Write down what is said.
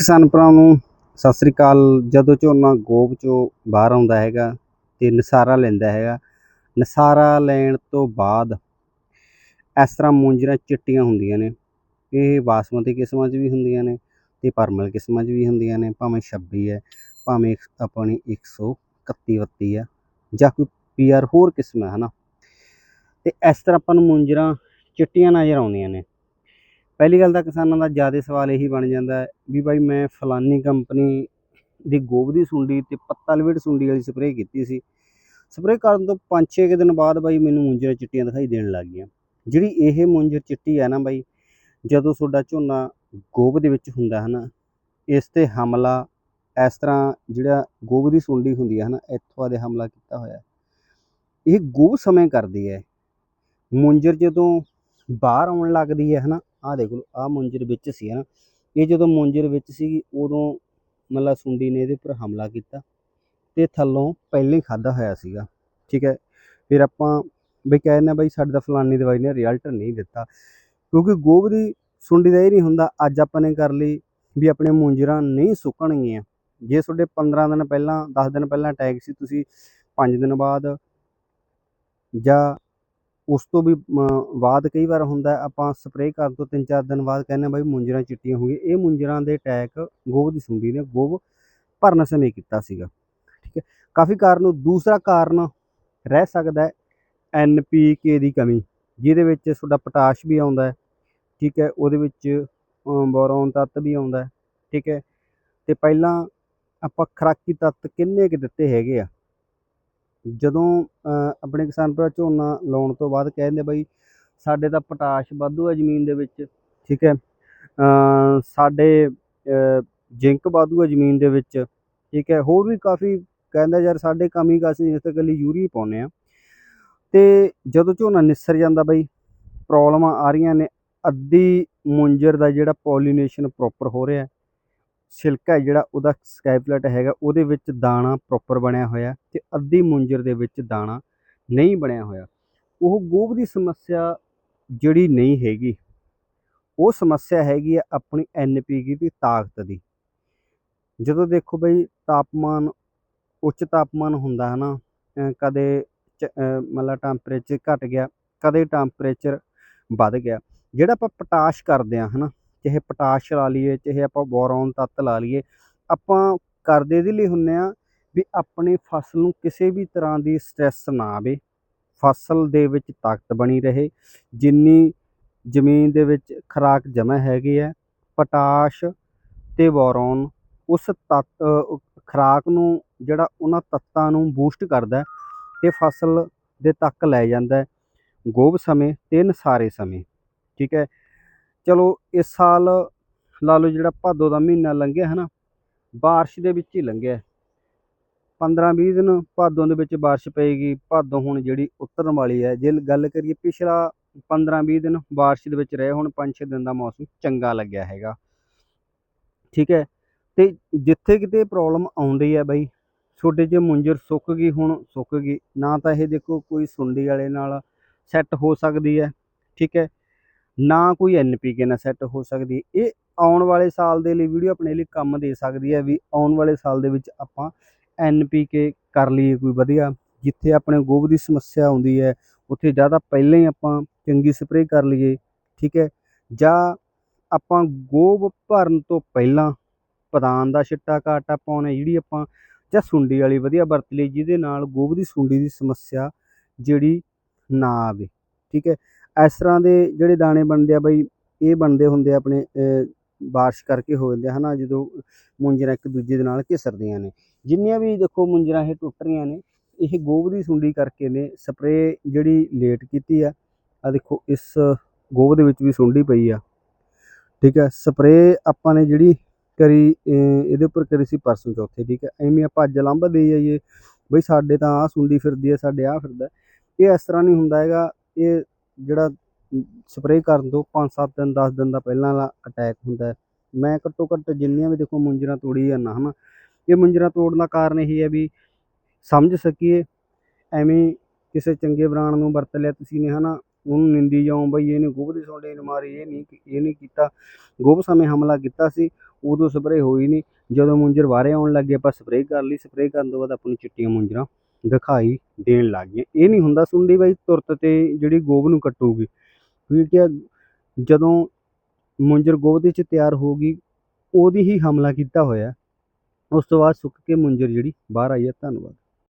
ਕਿਸਾਨ ਭਰਾਵਾਂ ਨੂੰ ਸਤਿ ਸ੍ਰੀ ਅਕਾਲ। ਜਦੋਂ ਝੋਨਾ ਗੋਬ ਚੋਂ ਬਾਹਰ ਆਉਂਦਾ ਹੈਗਾ ਤੇ ਨਸਾਰਾ ਲੈਂਦਾ ਹੈਗਾ, ਨਸਾਰਾ ਲੈਣ ਤੋਂ ਬਾਅਦ ਇਸ ਤਰ੍ਹਾਂ ਮੂੰਜਰਾ ਚਿੱਟੀਆਂ ਹੁੰਦੀਆਂ ਨੇ। ਇਹ ਬਾਸਮਤੀ ਕਿਸਮਾਂ 'ਚ ਵੀ ਹੁੰਦੀਆਂ ਨੇ ਤੇ ਪਰਮਲ ਕਿਸਮਾਂ 'ਚ ਵੀ ਹੁੰਦੀਆਂ ਨੇ, ਭਾਵੇਂ 26 ਹੈ, ਭਾਵੇਂ ਇੱਕ- ਆਪਣੀ 131 32 ਆ ਜਾਂ ਕੋਈ ਪੀਆਰ ਹੋਰ ਕਿਸਮ ਹੈ, ਹਨਾ। ਤੇ ਇਸ ਤਰ੍ਹਾਂ ਆਪਾਂ ਨੂੰ ਮੂੰਜਰਾ ਚਿੱਟੀਆਂ ਨਜ਼ਰ ਆਉਂਦੀਆਂ ਨੇ। ਪਹਿਲੀ ਗੱਲ ਤਾਂ ਕਿਸਾਨਾਂ ਦਾ ਜ਼ਿਆਦਾ ਸਵਾਲ ਇਹੀ ਬਣ ਜਾਂਦਾ ਵੀ ਬਾਈ ਮੈਂ ਫਲਾਨੀ ਕੰਪਨੀ ਦੀ ਗੋਬ ਦੀ ਸੁੰਡੀ ਤੇ ਪੱਤਾ ਲਵੇਟ ਸੁੰਡੀ ਵਾਲੀ ਸਪਰੇਅ ਕੀਤੀ ਸੀ। ਸਪਰੇਅ ਕਰਨ ਤੋਂ 5-6 ਕੁ ਦਿਨ ਬਾਅਦ ਬਾਈ ਮੈਨੂੰ ਮੁੰਜਰ ਚਿੱਟੀਆਂ ਦਿਖਾਈ ਦੇਣ ਲੱਗ ਗਈਆਂ। ਜਿਹੜੀ ਇਹ ਮੁੰਜਰ ਚਿੱਟੀ ਹੈ ਨਾ ਬਾਈ, ਜਦੋਂ ਤੁਹਾਡਾ ਝੋਨਾ ਗੋਬ ਦੇ ਵਿੱਚ ਹੁੰਦਾ ਹੈ ਨਾ, ਇਸ ਤੇ ਹਮਲਾ, ਇਸ ਤਰ੍ਹਾਂ ਜਿਹੜਾ ਗੋਬ ਦੀ ਸੁੰਡੀ ਹੁੰਦੀ ਹੈ ਨਾ, ਇੱਥੋਂ ਆਦੇ ਹਮਲਾ ਕੀਤਾ ਹੋਇਆ। ਇਹ ਗੋਬ ਸਮੇਂ ਕਰਦੀ ਹੈ। ਮੁੰਜਰ ਜਦੋਂ ਬਾਹਰ ਆਉਣ ਲੱਗਦੀ ਹੈ ਹਨਾ ਆਹ ਦੇਖ ਲਓ ਆਹ ਮੁੰਜਰ ਵਿੱਚ ਸੀ ਹਨਾ। ਇਹ ਜਦੋਂ ਮੁੰਜਰ ਵਿੱਚ ਸੀ ਉਦੋਂ ਮਤਲਬ ਸੁੰਡੀ ਨੇ ਇਹਦੇ ਉੱਪਰ ਹਮਲਾ ਕੀਤਾ ਤੇ ਥੱਲੋਂ ਪਹਿਲਾਂ ਹੀ ਖਾਦਾ ਹੋਇਆ ਸੀਗਾ, ਠੀਕ ਹੈ। ਫਿਰ ਆਪਾਂ ਵੀ ਕਹਿੰਦੇ ਬਈ ਸਾਡੇ ਤਾਂ ਫਲਾਨੀ ਦਵਾਈ ਨੇ ਰਿਜ਼ਲਟ ਨਹੀਂ ਦਿੱਤਾ, ਕਿਉਂਕਿ ਗੋਬ ਦੀ ਸੁੰਡੀ ਦਾ ਇਹ ਨਹੀਂ ਹੁੰਦਾ, ਅੱਜ ਆਪਾਂ ਨੇ ਕਰ ਲਈ ਵੀ ਆਪਣੇ ਮੁੰਜਰਾਂ ਨਹੀਂ ਸੁੱਕਣਗੀਆਂ। ਜੇ ਤੁਹਾਡੇ 15 ਦਿਨ ਪਹਿਲਾਂ 10 ਦਿਨ ਪਹਿਲਾਂ ਅਟੈਕ ਸੀ, ਤੁਸੀਂ 5 ਦਿਨ ਬਾਅਦ ਜਾਂ ਉਸ ਤੋਂ ਵੀ ਬਾਅਦ ਕਈ ਵਾਰ ਹੁੰਦਾ ਆਪਾਂ ਸਪਰੇਅ ਕਰਨ ਤੋਂ 3-4 ਦਿਨ ਬਾਅਦ ਕਹਿੰਦੇ ਹਾਂ ਬਾਈ ਮੁੰਜਰਾਂ ਚਿੱਟੀਆਂ ਹੋ ਗਈਆਂ। ਇਹ ਮੁੰਜਰਾਂ ਦੇ ਅਟੈਕ ਗੋਭ ਦੀ ਸੁੰਡੀ ਨੇ ਗੋਭ ਭਰਨ ਸਮੇਂ ਕੀਤਾ ਸੀਗਾ। ਠੀਕ ਹੈ। ਕਾਫੀ ਕਾਰਨ, ਦੂਸਰਾ ਕਾਰਨ ਰਹਿ ਸਕਦਾ ਹੈ ਐਨਪੀਕੇ ਦੀ ਕਮੀ, ਜਿਹਦੇ ਵਿੱਚ ਤੁਹਾਡਾ ਪੋਟਾਸ਼ ਵੀ ਆਉਂਦਾ ਹੈ। ਠੀਕ ਹੈ। ਉਹਦੇ ਵਿੱਚ ਬੋਰੋਨ ਤੱਤ ਵੀ ਆਉਂਦਾ ਠੀਕ ਹੈ। ਤੇ ਪਹਿਲਾਂ ਆਪਾਂ ਖਰਾਕੀ ਤੱਤ ਕਿੰਨੇ ਕੁ ਦਿੱਤੇ ਹੈਗੇ ਆ? ਜਦੋਂ ਆਪਣੇ ਕਿਸਾਨ ਭਰਾ ਝੋਨਾ ਲਾਉਣ ਤੋਂ ਬਾਅਦ ਕਹਿੰਦੇ ਬਈ, ਸਾਡੇ ਤਾਂ ਪੋਟਾਸ਼ ਵਾਧੂ ਹੈ ਜ਼ਮੀਨ ਦੇ ਵਿੱਚ, ਠੀਕ ਹੈ? ਸਾਡੇ ਜ਼ਿੰਕ ਵਾਧੂ ਹੈ ਜ਼ਮੀਨ ਦੇ ਵਿੱਚ, ਠੀਕ ਹੈ? ਹੋਰ ਵੀ ਕਾਫੀ ਕਹਿੰਦਾ ਯਾਰ ਸਾਡੇ ਕਮੀ ਕਾਸੀ ਇਸ ਤੇ ਇਕੱਲੀ ਯੂਰੀ ਪਾਉਂਦੇ ਆ ਤੇ ਜਦੋਂ ਝੋਨਾ ਨਿਸਰ ਜਾਂਦਾ ਬਈ, ਪ੍ਰੋਬਲਮਾਂ ਆ ਰਹੀਆਂ ਨੇ, ਅੱਧੀ ਮੁੰਜਰ ਦਾ ਜਿਹੜਾ ਪੋਲੀਨੇਸ਼ਨ ਪ੍ਰੋਪਰ ਹੋ ਰਿਹਾ ਛਿਲਕਾ ਹੈ ਜਿਹੜਾ ਉਹਦਾ ਸਕੈਪਲਟ ਹੈਗਾ, ਉਹਦੇ ਵਿੱਚ ਦਾਣਾ ਪ੍ਰੋਪਰ ਬਣਿਆ ਹੋਇਆ ਤੇ ਅੱਧੀ ਮੁੰਜਰ ਦੇ ਵਿੱਚ ਦਾਣਾ ਨਹੀਂ ਬਣਿਆ ਹੋਇਆ। ਉਹ ਗੋਭ ਦੀ ਸਮੱਸਿਆ ਜਿਹੜੀ ਨਹੀਂ ਹੈਗੀ, ਉਹ ਸਮੱਸਿਆ ਹੈਗੀ ਆ ਆਪਣੀ ਐਨਪੀਕੇ ਦੀ ਤਾਕਤ ਦੀ। ਜਦੋਂ ਦੇਖੋ ਬਈ ਤਾਪਮਾਨ, ਉੱਚ ਤਾਪਮਾਨ ਹੁੰਦਾ ਹੈ ਨਾ ਕਦੇ ਚ- ਮਤਲਬ ਟੈਂਪਰੇਚਰ ਘਟ ਗਿਆ, ਕਦੇ ਟੈਂਪਰੇਚਰ ਵੱਧ ਗਿਆ, ਜਿਹੜਾ ਆਪਾਂ ਪੋਟਾਸ਼ ਕਰਦੇ ਆ ਹਨਾ ਚਾਹੇ ਪੋਟਾਸ਼ ਲਾ ਲਈਏ ਚਾਹੇ ਆਪਾਂ ਬੋਰੋਨ ਤੱਤ ਲਾ ਲਈਏ ਆਪਾਂ ਕਰਦੇ ਇਹਦੇ ਲਈ ਹੁੰਨੇ ਆ ਵੀ ਆਪਣੀ ਫਸਲ ਨੂੰ ਕਿਸੇ ਵੀ ਤਰ੍ਹਾਂ ਦੀ ਸਟ੍ਰੈਸ ਨਾ ਆਵੇ। ਫਸਲ ਦੇ ਵਿੱਚ ਤਾਕਤ ਬਣੀ ਰਹੇ ਜਿੰਨੀ ਜ਼ਮੀਨ ਦੇ ਵਿੱਚ ਖੁਰਾਕ ਜਮ੍ਹਾਂ ਹੈਗੀ ਹੈ ਪੋਟਾਸ਼ ਤੇ ਬੋਰੋਨ ਉਸ ਤੱਤ ਅ, ਖੁਰਾਕ ਨੂੰ ਜਿਹੜਾ ਉਹਨਾਂ ਤੱਤਾਂ ਨੂੰ ਬੂਸਟ ਕਰਦਾ ਹੈ ਤੇ ਫਸਲ ਦੇ ਤੱਕ ਲੈ ਜਾਂਦਾ ਗੋਭ ਸਮੇਂ ਤੇ ਨਸਾਰੇ ਸਮੇਂ ਠੀਕ ਹੈ? ਚਲੋ ਇਸ ਸਾਲ ਲਾ ਲਓ ਜਿਹੜਾ ਭਾਦੋ ਦਾ ਮਹੀਨਾ ਲੰਘਿਆ ਹੈ ਨਾ ਬਾਰਿਸ਼ ਦੇ ਵਿੱਚ ਹੀ ਲੰਘਿਆ। 15-20 ਦਿਨ ਭਾਦੋਂ ਦੇ ਵਿੱਚ ਬਾਰਿਸ਼ ਪਏਗੀ, ਭਾਦੋਂ ਹੁਣ ਜਿਹੜੀ ਉਤਰਨ ਵਾਲੀ ਹੈ, ਜੇ ਗੱਲ ਕਰੀਏ ਪਿਛਲਾ 15-20 ਦਿਨ ਬਾਰਿਸ਼ ਦੇ ਵਿੱਚ ਰਹੇ, ਹੁਣ 5-6 ਦਿਨ ਦਾ ਮੌਸਮ ਚੰਗਾ ਲੱਗਿਆ ਹੈਗਾ। ਠੀਕ ਹੈ, ਤੇ ਜਿੱਥੇ ਕਿਤੇ ਪ੍ਰੋਬਲਮ ਆਉਂਦੀ ਹੈ ਬਾਈ ਛੋਟੇ ਜਿਹੇ ਮੁੰਜਰ ਸੁੱਕ ਗਈ, ਹੁਣ ਸੁੱਕ ਗਈ, ਨਾ ਤਾਂ ਇਹ ਦੇਖੋ ਕੋਈ ਸੁੰਡੀ ਵਾਲੇ ਨਾਲ ਸੈੱਟ ਹੋ ਸਕਦੀ ਹੈ। ਠੀਕ ਹੈ ਨਾ ਕੋਈ ਐਨਪੀਕੇ ਨਾਲ ਸੈੱਟ ਹੋ ਸਕਦੀ। ਇਹ ਆਉਣ ਵਾਲੇ ਸਾਲ ਦੇ ਲਈ ਵੀਡੀਓ ਆਪਣੇ ਲਈ ਕੰਮ ਦੇ ਸਕਦੀ ਹੈ ਵੀ ਆਉਣ ਵਾਲੇ ਸਾਲ ਦੇ ਵਿੱਚ ਆਪਾਂ ਐਨਪੀਕੇ ਕਰ ਲਈਏ ਕੋਈ ਵਧੀਆ, ਜਿੱਥੇ ਆਪਣੇ ਗੋਭ ਦੀ ਸਮੱਸਿਆ ਆਉਂਦੀ ਹੈ, ਉੱਥੇ ਜ਼ਿਆਦਾ ਪਹਿਲਾਂ ਹੀ ਆਪਾਂ ਚੰਗੀ ਸਪਰੇਅ ਕਰ ਲਈਏ, ਠੀਕ ਹੈ? ਜਾਂ ਆਪਾਂ ਗੋਭ ਭਰਨ ਤੋਂ ਪਹਿਲਾਂ ਪਦਾਨ ਦਾ ਛਿੱਟਾ ਕਾਟਾ ਪਾਉਣਾ, ਜਿਹੜੀ ਆਪਾਂ ਜਾਂ ਸੁੰਡੀ ਵਾਲੀ ਵਧੀਆ ਵਰਤ ਲਈ ਜਿਹਦੇ ਨਾਲ ਗੋਭ ਦੀ ਸੁੰਡੀ ਦੀ ਸਮੱਸਿਆ ਜਿਹੜੀ ਨਾ ਆਵੇ, ਠੀਕ ਹੈ? ਇਸ ਤਰ੍ਹਾਂ ਦੇ ਜਿਹੜੇ ਦਾਣੇ ਬਣਦੇ ਆ ਬਈ, ਇਹ ਬਣਦੇ ਹੁੰਦੇ ਆ ਆਪਣੇ ਬਾਰਿਸ਼ ਕਰਕੇ ਹੋ ਜਾਂਦੇ ਆ ਨਾ ਜਦੋਂ ਮੁੰਜਰਾ ਇੱਕ ਦੂਜੇ ਦੇ ਨਾਲ ਘਿਸਰਦੀਆਂ ਨੇ। ਜਿੰਨੀਆਂ ਵੀ ਦੇਖੋ ਮੁੰਜਰਾ ਇਹ ਟੁੱਟ ਰਹੀਆਂ ਨੇ, ਇਹ ਗੋਭ ਦੀ ਸੁੰਡੀ ਕਰਕੇ ਨੇ, ਸਪਰੇਅ ਜਿਹੜੀ ਲੇਟ ਕੀਤੀ ਆ ਆ ਦੇਖੋ ਇਸ ਗੋਬ ਦੇ ਵਿੱਚ ਵੀ ਸੁੰਡੀ ਪਈ ਆ। ਠੀਕ ਹੈ ਸਪਰੇਅ ਆਪਾਂ ਨੇ ਜਿਹੜੀ ਕਰੀ ਇਹਦੇ ਉੱਪਰ ਕਰੀ ਸੀ ਪਰਸੋਂ ਚੌਥੇ, ਠੀਕ ਹੈ ਐਵੇਂ ਆਪਾਂ ਅੱਜ ਲੰਬ ਦੇ ਜਾਈਏ ਬਈ ਸਾਡੇ ਤਾਂ ਆ ਸੁੰਡੀ ਫਿਰਦੀ ਹੈ ਸਾਡੇ ਆ ਫਿਰਦਾ। ਇਹ ਇਸ ਤਰ੍ਹਾਂ ਨਹੀਂ ਹੁੰਦਾ ਹੈਗਾ, ਇਹ ਜਿਹੜਾ ਸਪਰੇਅ ਕਰਨ ਤੋਂ 5-7 ਦਿਨ 10 ਦਿਨ ਦਾ ਪਹਿਲਾਂ ਵਾਲਾ ਅਟੈਕ ਹੁੰਦਾ ਮੈਂ ਘੱਟੋ ਘੱਟ ਜਿੰਨੀਆਂ ਵੀ ਦੇਖੋ ਮੁੰਜਰਾ ਤੋੜੀ ਜਾਂਦਾ, ਹਨਾ। ਇਹ ਮੁੰਜਰਾ ਤੋੜਨ ਦਾ ਕਾਰਨ ਇਹ ਹੈ ਵੀ ਸਮਝ ਸਕੀਏ, ਐਵੇਂ ਕਿਸੇ ਚੰਗੇ ਬ੍ਰਾਂਡ ਨੂੰ ਵਰਤ ਲਿਆ ਤੁਸੀਂ ਨੇ, ਹਨਾ। ਉਹਨੂੰ ਨਿੰਦੀ ਜਾਓ, ਬਈ ਇਹਨੇ ਗੋਭ ਦੀ ਸੋਡੇ ਨੇ ਮਾਰੀ, ਇਹ ਨਹੀਂ ਇਹ ਨਹੀਂ ਕੀਤਾ। ਗੋਭ ਸਮੇਂ ਹਮਲਾ ਕੀਤਾ ਸੀ, ਉਦੋਂ ਸਪਰੇਅ ਹੋਈ ਨਹੀਂ। ਜਦੋਂ ਮੁੰਜਰ ਵਾਰੇ ਆਉਣ ਲੱਗੇ ਆਪਾਂ ਸਪਰੇਅ ਕਰ ਲਈ। ਸਪਰੇਅ ਕਰਨ ਤੋਂ ਬਾਅਦ ਆਪਾਂ ਨੂੰ ਚਿੱਟੀਆਂ ਮੁੰਜਰਾਂ ਦਿਖਾਈ ਦੇਣ ਲੱਗ ਗਈਆਂ। ਇਹ ਨਹੀਂ ਹੁੰਦਾ ਸੁੰਡੀ ਬਾਈ ਤੁਰਤ ਤੇ ਜਿਹੜੀ ਗੋਭ ਨੂੰ ਕੱਟੂਗੀ। ਠੀਕ ਹੈ ਜਦੋਂ ਮੁੰਜਰ ਗੋਭ ਦੇ ਚ ਤਿਆਰ ਹੋ ਗਈ, ਉਹਦੀ ਹੀ ਹਮਲਾ ਕੀਤਾ ਹੋਇਆ। ਉਸ ਤੋਂ ਬਾਅਦ ਸੁੱਕ ਕੇ ਮੁੰਜਰ ਜਿਹੜੀ ਬਾਹਰ ਆਈ ਹੈ ਧੰਨਵਾਦ।